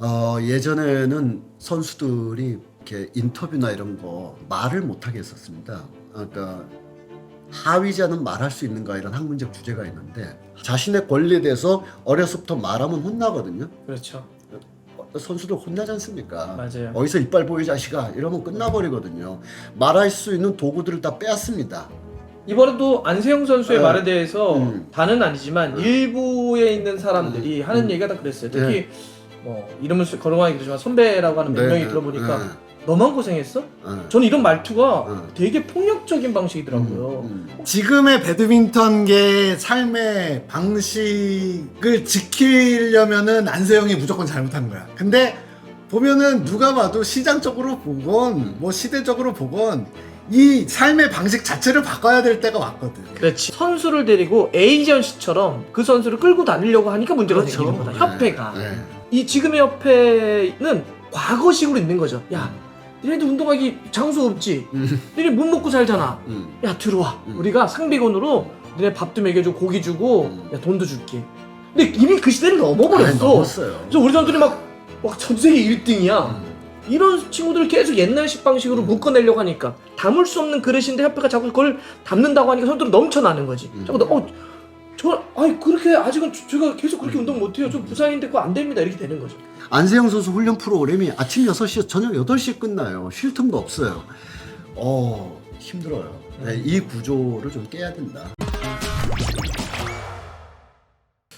어, 예전에는 선수들이 이렇게 인터뷰나 이런 거 말을 못하게 했었습니다. 그러니까 하위자는 말할 수 있는가 이런 학문적 주제가 있는데 자신의 권리에 대해서 어려서부터 말하면 혼나거든요. 그렇죠. 어, 선수들 혼나지 않습니까? 맞아요. 어디서 이빨 보이 자식아 이러면 끝나버리거든요. 말할 수 있는 도구들을 다 빼앗습니다. 이번에도 안세영 선수의 네. 말에 대해서 음. 다는 아니지만 음. 일부에 있는 사람들이 음. 하는 음. 얘기가 다 그랬어요. 네. 특히 뭐 이름을 쓰- 거론하기 그러지만 선배라고 하는 몇 명이 들어보니까 네, 너만 고생했어? 네. 저는 이런 말투가 음. 되게 폭력적인 방식이더라고요. 음, 음. 지금의 배드민턴계의 삶의 방식을 지키려면은 안세영이 무조건 잘못한 거야. 근데 보면은 누가 봐도 시장적으로 보건 뭐 시대적으로 보건 이 삶의 방식 자체를 바꿔야 될 때가 왔거든. 그렇지. 선수를 데리고 에이전시처럼 그 선수를 끌고 다니려고 하니까 문제가 그렇죠. 생기는 거다. 네, 협회가. 네. 이 지금의 협회는 과거식으로 있는 거죠. 야, 니네들 운동하기 장소 없지. 음, 니네 못 먹고 살잖아. 음. 야 들어와. 음. 우리가 상비건으로 니네 밥도 먹여주고 고기 주고 음. 야 돈도 줄게. 근데 이미 그 시대를 아니, 넘어버렸어. 넘었어요. 그래서 우리 사람들이 막, 막 전세계 1등이야. 음. 이런 친구들을 계속 옛날식 방식으로 음. 묶어내려고 하니까 담을 수 없는 그릇인데 협회가 자꾸 그걸 담는다고 하니까 사람들은 넘쳐나는 거지. 음. 자꾸 너, 어, 저, 아니 그렇게 아직은 저- 제가 계속 그렇게 운동 못해요. 저 부산인데 그거 안 됩니다. 이렇게 되는 거죠. 안세영 선수 훈련 프로그램이 아침 6시, 저녁 8시에 끝나요. 쉴 틈도 없어요. 어, 힘들어요. 네, 이 구조를 좀 깨야 된다.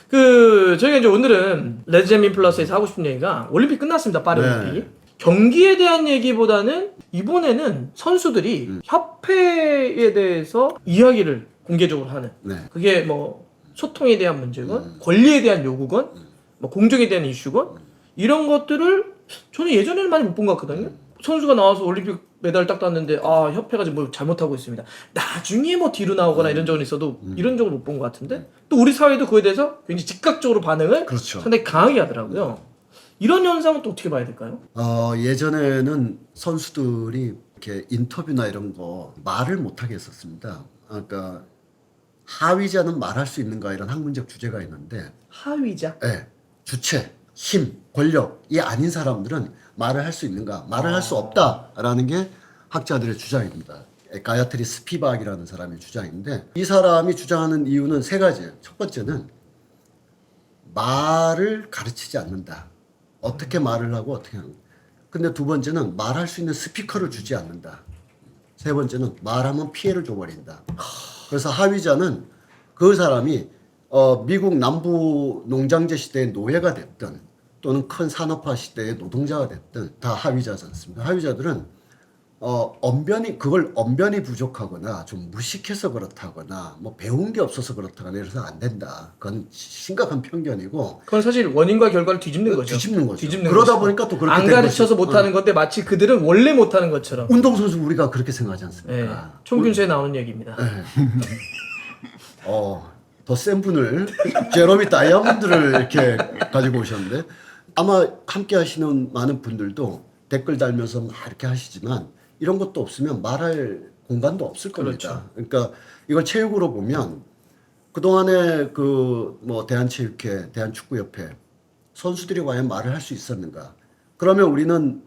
그 저희가 이제 오늘은 레드제민 플러스에서 하고 싶은 얘기가 올림픽 끝났습니다. 파리 네. 올림픽. 경기에 대한 얘기보다는 이번에는 선수들이 음. 협회에 대해서 이야기를 공개적으로 하는 네. 그게 뭐 소통에 대한 문제건 음. 권리에 대한 요구건 뭐 공정에 대한 이슈건 이런 것들을 저는 예전에는 많이 못 본 것 같거든요. 선수가 나와서 올림픽 메달 딱 땄는데 아 협회가 지금 뭐 잘못하고 있습니다. 나중에 뭐 뒤로 나오거나 이런 적은 있어도 음. 이런 적을 못본 것 같은데 또 우리 사회도 그에 대해서 굉장히 즉각적으로 반응을 그렇죠. 상당히 강하게 하더라고요. 이런 현상은 또 어떻게 봐야 될까요? 어, 예전에는 선수들이 이렇게 인터뷰나 이런 거 말을 못하게 했었습니다. 그러니까 하위자는 말할 수 있는가 이런 학문적 주제가 있는데 하위자. 예, 주체, 힘, 권력이 아닌 사람들은 말을 할 수 있는가? 말을 할 수 없다라는 게 학자들의 주장입니다. 가야트리 스피박이라는 사람의 주장인데 이 사람이 주장하는 이유는 세 가지예요. 첫 번째는 말을 가르치지 않는다. 어떻게 말을 하고 어떻게 하는. 근데 두 번째는 말할 수 있는 스피커를 주지 않는다. 세 번째는 말하면 피해를 줘버린다. 그래서 하위자는 그 사람이 어, 미국 남부 농장제 시대의 노예가 됐든 또는 큰 산업화 시대의 노동자가 됐든 다 하위자지 않습니까? 하위자들은 어, 언변이 그걸 언변이 부족하거나 좀 무식해서 그렇다거나 뭐 배운 게 없어서 그렇다거나 이래서 안 된다. 그건 심각한 편견이고 그건 사실 원인과 결과를 뒤집는 거죠. 뒤집는 거죠. 뒤집는 그러다 것이고. 보니까 또 그렇게 안 된 가르쳐서. 못하는 건데 마치 그들은 원래 못하는 것처럼. 운동선수 우리가 그렇게 생각하지 예, 않습니까? 총균수에 나오는 얘기입니다. 어, 더 센 분을 제로미 다이아몬드를 이렇게 가지고 오셨는데 아마 함께 하시는 많은 분들도 댓글 달면서 막 이렇게 하시지만 이런 것도 없으면 말할 공간도 없을 겁니다. 그러니까 이걸 체육으로 보면 그동안에 그 뭐 대한체육회, 대한축구협회 선수들이 과연 말을 할 수 있었는가? 그러면 우리는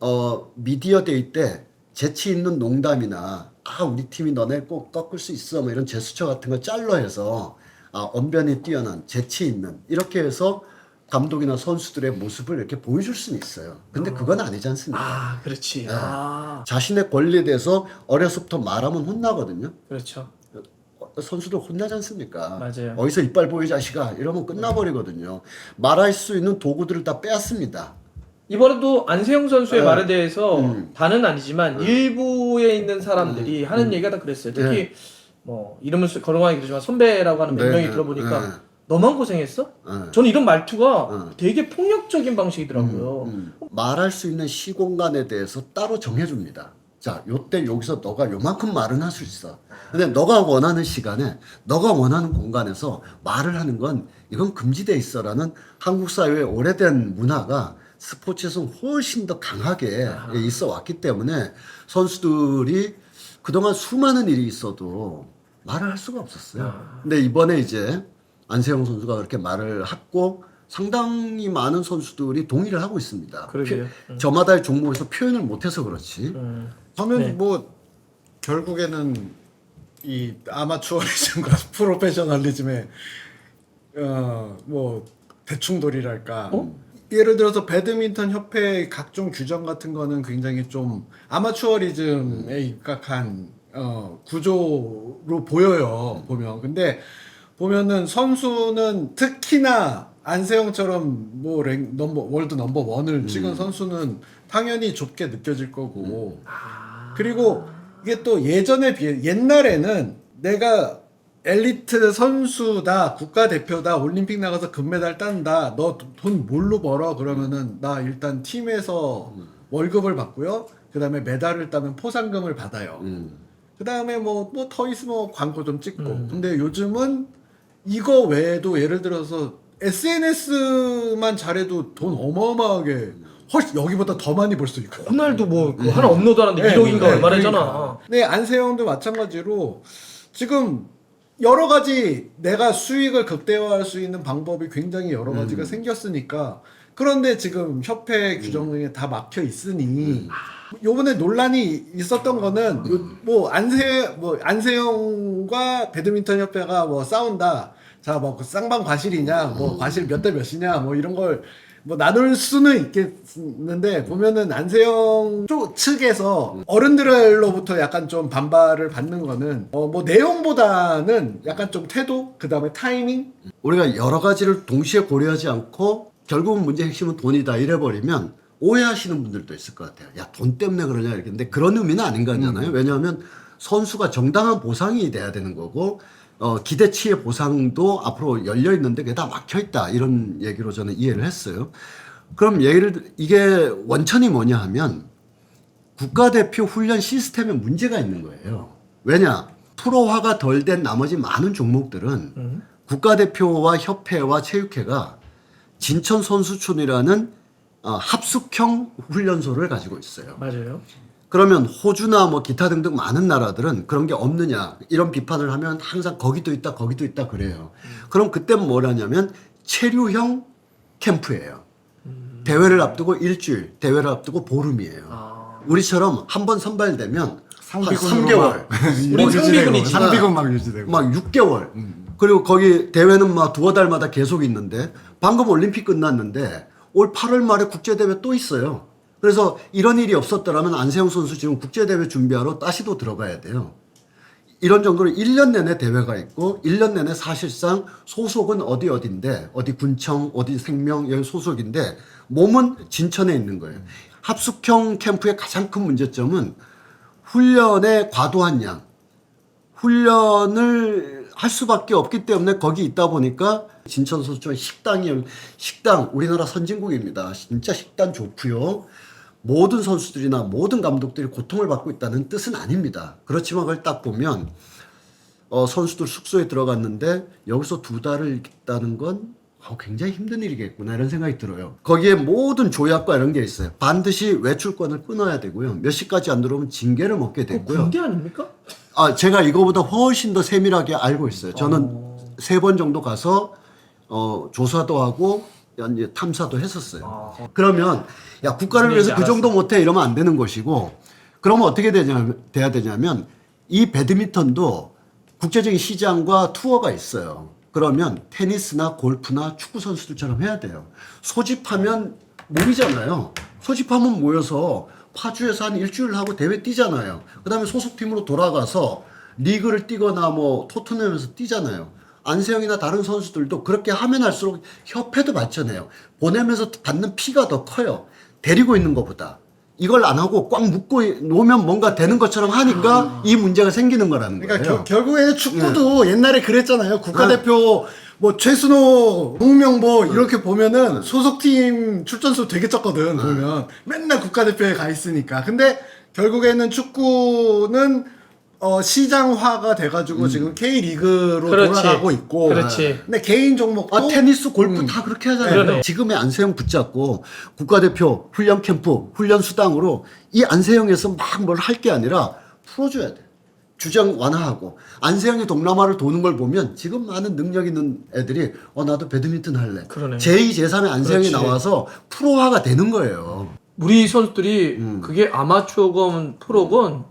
어 미디어 데이 때 재치 있는 농담이나 아 우리 팀이 너네 꼭 꺾을 수 있어 뭐 이런 제스처 같은 거 짤로 해서 아 언변이 뛰어난 재치 있는 이렇게 해서 감독이나 선수들의 모습을 이렇게 보여줄 수는 있어요. 근데 그건 아니지 않습니까? 아, 그렇지. 네. 아, 자신의 권리에 대해서 어려서부터 말하면 혼나거든요. 그렇죠. 어, 선수들 혼나지 않습니까? 맞아요. 어디서 이빨 보이 자식아 이러면 끝나버리거든요. 말할 수 있는 도구들을 다 빼앗습니다. 이번에도 안세영 선수의 네. 말에 대해서 음. 다는 아니지만 일부에 있는 사람들이 음. 하는 음. 얘기가 다 그랬어요. 특히 네. 뭐 이름을 쓰- 거론하기 그러지만 선배라고 하는 몇 네, 명이 네, 들어보니까 네. 너만 고생했어? 어. 저는 이런 말투가 어. 되게 폭력적인 방식이더라고요. 음. 말할 수 있는 시공간에 대해서 따로 정해줍니다. 자, 요때 여기서 너가 요만큼 말은 할 수 있어. 근데 너가 원하는 시간에, 너가 원하는 공간에서 말을 하는 건 이건 금지돼 있어라는 한국 사회의 오래된 문화가 스포츠에서 훨씬 더 강하게 있어 왔기 때문에 선수들이 그동안 수많은 일이 있어도 말을 할 수가 없었어요. 근데 이번에 이제 안세영 선수가 그렇게 말을 했고 상당히 많은 선수들이 동의를 하고 있습니다. 그러게요. 표- 저마다의 종목에서 표현을 못해서 그렇지. 음. 저는 네. 뭐 결국에는 이 아마추어리즘과 프로페셔널리즘의 어뭐 대충돌이랄까. 어? 예를 들어서 배드민턴 협회의 각종 규정 같은 거는 굉장히 좀 아마추어리즘에 입각한 어, 구조로 보여요 보면 근데 보면은 선수는 특히나 안세영처럼 뭐 랭, 넘버 월드 넘버 원을 찍은 선수는 당연히 좁게 느껴질 거고. 그리고 이게 또 예전에 비해 옛날에는 내가 엘리트 선수다 국가대표다 올림픽 나가서 금메달 딴다 너 돈 뭘로 벌어? 그러면은 나 일단 팀에서 월급을 받고요. 그 다음에 메달을 따면 포상금을 받아요. 음. 그 다음에 뭐 뭐 더 있으면 뭐 광고 좀 찍고. 음. 근데 요즘은 이거 외에도 예를 들어서 SNS만 잘해도 돈 어마어마하게 훨씬 여기보다 더 많이 벌 수 있고 호날두 뭐 그거 하나 업로드 하는데 1억인가 얼마래잖아. 네, 안세영도 마찬가지로 지금 여러 가지 내가 수익을 극대화할 수 있는 방법이 굉장히 여러 가지가 생겼으니까 그런데 지금 협회 규정에 다 막혀 있으니 요번에 논란이 있었던 거는 요- 뭐 안세 뭐 안세영과 배드민턴 협회가 뭐 싸운다. 자, 뭐 그 쌍방 과실이냐, 뭐 과실 몇 대 몇이냐, 뭐 이런 걸 뭐 나눌 수는 있겠는데 보면은 안세영 쪽 측에서 어른들로부터 약간 좀 반발을 받는 거는 어 뭐 내용보다는 약간 좀 태도 그 다음에 타이밍 우리가 여러 가지를 동시에 고려하지 않고 결국은 문제 핵심은 돈이다 이래버리면 오해하시는 분들도 있을 것 같아요. 야, 돈 때문에 그러냐 이렇게. 근데 그런 의미는 아닌 거잖아요. 왜냐하면 선수가 정당한 보상이 돼야 되는 거고, 어, 기대치의 보상도 앞으로 열려 있는데 그게 다 막혀 있다. 이런 얘기로 저는 이해를 했어요. 그럼 예를 들, 이게 원천이 뭐냐 하면 국가대표 훈련 시스템에 문제가 있는 거예요. 왜냐? 프로화가 덜 된 나머지 많은 종목들은 국가대표와 협회와 체육회가 진천 선수촌이라는 어, 합숙형 훈련소를 가지고 있어요. 맞아요. 그러면 호주나 뭐 기타 등등 많은 나라들은 그런 게 없느냐 이런 비판을 하면 항상 거기도 있다 거기도 있다 그래요. 그럼 그때 뭐라냐면 체류형 캠프예요. 대회를 앞두고 일주일, 대회를 앞두고 보름이에요. 아. 우리처럼 한 번 선발되면 한 상비군으로 3개월, 우린 상비군이지. 상비군 막 유지되고 막 6개월. 그리고 거기 대회는 막 두어 달마다 계속 있는데 방금 올림픽 끝났는데 올 8월 말에 국제 대회 또 있어요. 그래서 이런 일이 없었더라면 안세영 선수 지금 국제 대회 준비하러 따시도 들어가야 돼요. 이런 정도로 1년 내내 대회가 있고 1년 내내 사실상 소속은 어디 어딘데 어디 군청 어디 생명 여기 소속인데 몸은 진천에 있는 거예요. 합숙형 캠프의 가장 큰 문제점은 훈련의 과도한 양 훈련을 할 수밖에 없기 때문에 거기 있다 보니까 진천 소촌 식당이 식당 우리나라 선진국입니다. 진짜 식단 좋고요. 모든 선수들이나 모든 감독들이 고통을 받고 있다는 뜻은 아닙니다. 그렇지만 그걸 딱 보면 어, 선수들 숙소에 들어갔는데 여기서 두 달을 있다는 건 어, 굉장히 힘든 일이겠구나 이런 생각이 들어요. 거기에 모든 조약과 이런 게 있어요. 반드시 외출권을 끊어야 되고요. 몇 시까지 안 들어오면 징계를 먹게 그거 되고요. 군대 아닙니까? 아, 제가 이거보다 훨씬 더 세밀하게 알고 있어요. 저는 세 번 정도 가서 어, 조사도 하고 이제 탐사도 했었어요. 아. 그러면 야 국가를 위해서 그 정도 못해 이러면 안 되는 것이고 그러면 어떻게 되냐 돼야 되냐면 이 배드민턴도 국제적인 시장과 투어가 있어요. 그러면 테니스나 골프나 축구 선수들처럼 해야 돼요. 소집하면 모이잖아요. 소집하면 모여서 파주에서 한 일주일 하고 대회 뛰잖아요. 그 다음에 소속팀으로 돌아가서 리그를 뛰거나 뭐 토트넘에서 뛰잖아요. 안세영이나 다른 선수들도 그렇게 하면 할수록 협회도 받잖아요. 보내면서 받는 피가 더 커요. 데리고 있는 것보다. 이걸 안 하고 꽉 묶고 놓으면 뭔가 되는 것처럼 하니까 이 문제가 생기는 거라는 그러니까 거예요. 겨- 결국에는 축구도 옛날에 그랬잖아요. 국가대표 뭐 최순호, 홍명보 이렇게 보면은 소속팀 출전수 되게 적거든 보면 맨날 국가대표에 가 있으니까. 근데 결국에는 축구는 어 시장화가 돼가지고 지금 K 리그로 그렇지. 돌아가고 있고. 그렇지. 근데 개인 종목도 아, 테니스, 골프 다 그렇게 하잖아요. 그러네. 지금의 안세영 붙잡고 국가대표 훈련 캠프, 훈련 수당으로 이 안세영에서 막 뭘 할 게 아니라 풀어줘야 돼. 규정 완화하고 안세영이 동남아를 도는 걸 보면 지금 많은 능력 있는 애들이 어 나도 배드민턴 할래. 그러네. 제2, 제3의 안세영이 그렇지. 나와서 프로화가 되는 거예요. 우리 선수들이 음. 그게 아마추어건 프로건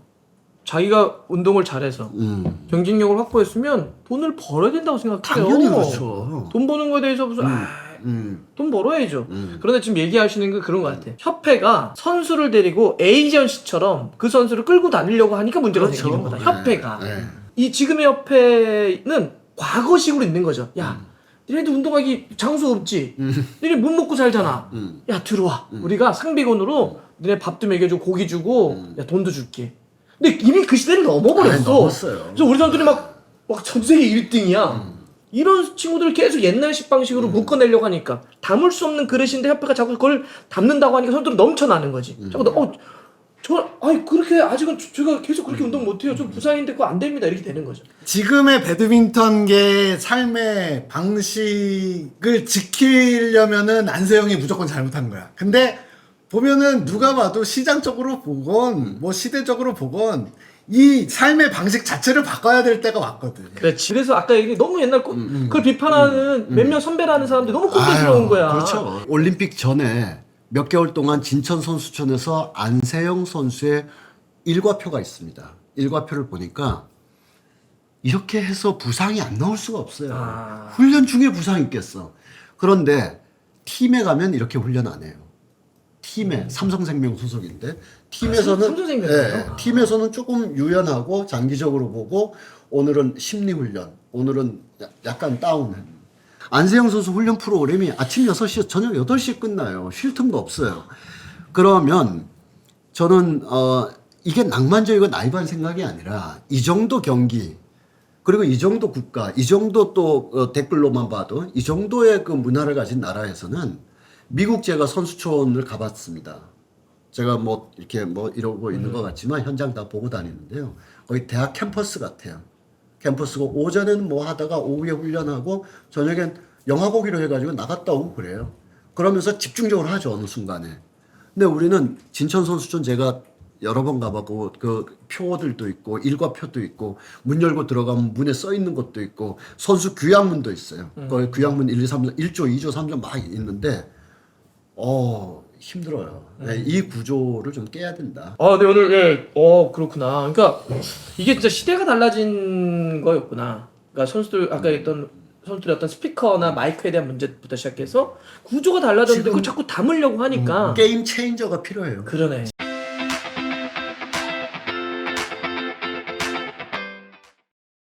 자기가 운동을 잘해서 음. 경쟁력을 확보했으면 돈을 벌어야 된다고 생각해요. 당연히 그렇죠. 돈 버는 거에 대해서 무슨 아, 음. 돈 벌어야죠. 음. 그런데 지금 얘기하시는 게 그런 것 같아. 협회가 선수를 데리고 에이전시처럼 그 선수를 끌고 다니려고 하니까 문제가 그렇죠. 생기는 거다. 네. 협회가. 네. 이 지금의 협회는 과거식으로 있는 거죠. 야, 니네들 운동하기 장소 없지. 니네 못 먹고 살잖아. 음. 야 들어와. 우리가 상비건으로 니네 밥도 먹여주고 고기 주고 야 돈도 줄게. 근데 이미 그 시대를 넘어버렸어. 아니, 넘었어요. 그래서 우리 사람들이 막, 막 전 세계 1등이야. 이런 친구들을 계속 옛날식 방식으로 묶어내려고 하니까 담을 수 없는 그릇인데 협회가 자꾸 그걸 담는다고 하니까 사람들은 넘쳐나는 거지. 자꾸 너, 어, 저, 아니 그렇게 아직은 저- 제가 계속 그렇게 운동 못해요. 좀 부상인데 그거 안 됩니다. 이렇게 되는 거죠. 지금의 배드민턴계 삶의 방식을 지키려면은 안세영이 무조건 잘못한 거야. 근데 보면은 누가 봐도 시장적으로 보건 뭐 시대적으로 보건 이 삶의 방식 자체를 바꿔야 될 때가 왔거든. 그렇지. 그래서 아까 얘기 너무 옛날 거, 그걸 비판하는 몇몇 선배라는 사람들이 너무 음, 꼰대스러운 아유, 거야. 그렇죠. 올림픽 전에 몇 개월 동안 진천 선수촌에서 안세영 선수의 일과표가 있습니다. 일과표를 보니까 이렇게 해서 부상이 안 나올 수가 없어요. 아. 훈련 중에 부상이 있겠어. 그런데 팀에 가면 이렇게 훈련 안 해요. 팀에 삼성생명 소속인데 팀에서는 아, 삼성생명이요? 예, 팀에서는 조금 유연하고 장기적으로 보고 오늘은 심리 훈련, 오늘은 야- 약간 다운. 안세영 선수 훈련 프로그램이 아침 6시, 저녁 8시에 끝나요. 쉴 틈도 없어요. 그러면 저는 어 이게 낭만적이고 나이브한 생각이 아니라 이 정도 경기 그리고 이 정도 국가, 이 정도 또 어, 댓글로만 봐도 이 정도의 그 문화를 가진 나라에서는 미국 제가 선수촌을 가봤습니다. 제가 뭐 이렇게 뭐 이러고 있는 것 같지만 현장 다 보고 다니는데요. 거의 대학 캠퍼스 같아요. 캠퍼스고 오전에는 뭐 하다가 오후에 훈련하고 저녁엔 영화 보기로 해가지고 나갔다 오고 그래요. 그러면서 집중적으로 하죠 어느 순간에. 근데 우리는 진천 선수촌 제가 여러 번 가봤고 그 표들도 있고 일과표도 있고 문 열고 들어가면 문에 써 있는 것도 있고 선수 규약문도 있어요. 거기 규약문 1, 2, 3, 1조, 2조, 3조 막 있는데 어 힘들어요. 네, 이 구조를 좀 깨야 된다. 아, 네 오늘 예, 어 그렇구나. 그러니까 이게 진짜 시대가 달라진 거였구나. 그러니까 선수들 아까 했던 선수들의 어떤 스피커나 마이크에 대한 문제부터 시작해서 구조가 달라졌는데 그걸 자꾸 담으려고 하니까 게임 체인저가 필요해요. 그러네.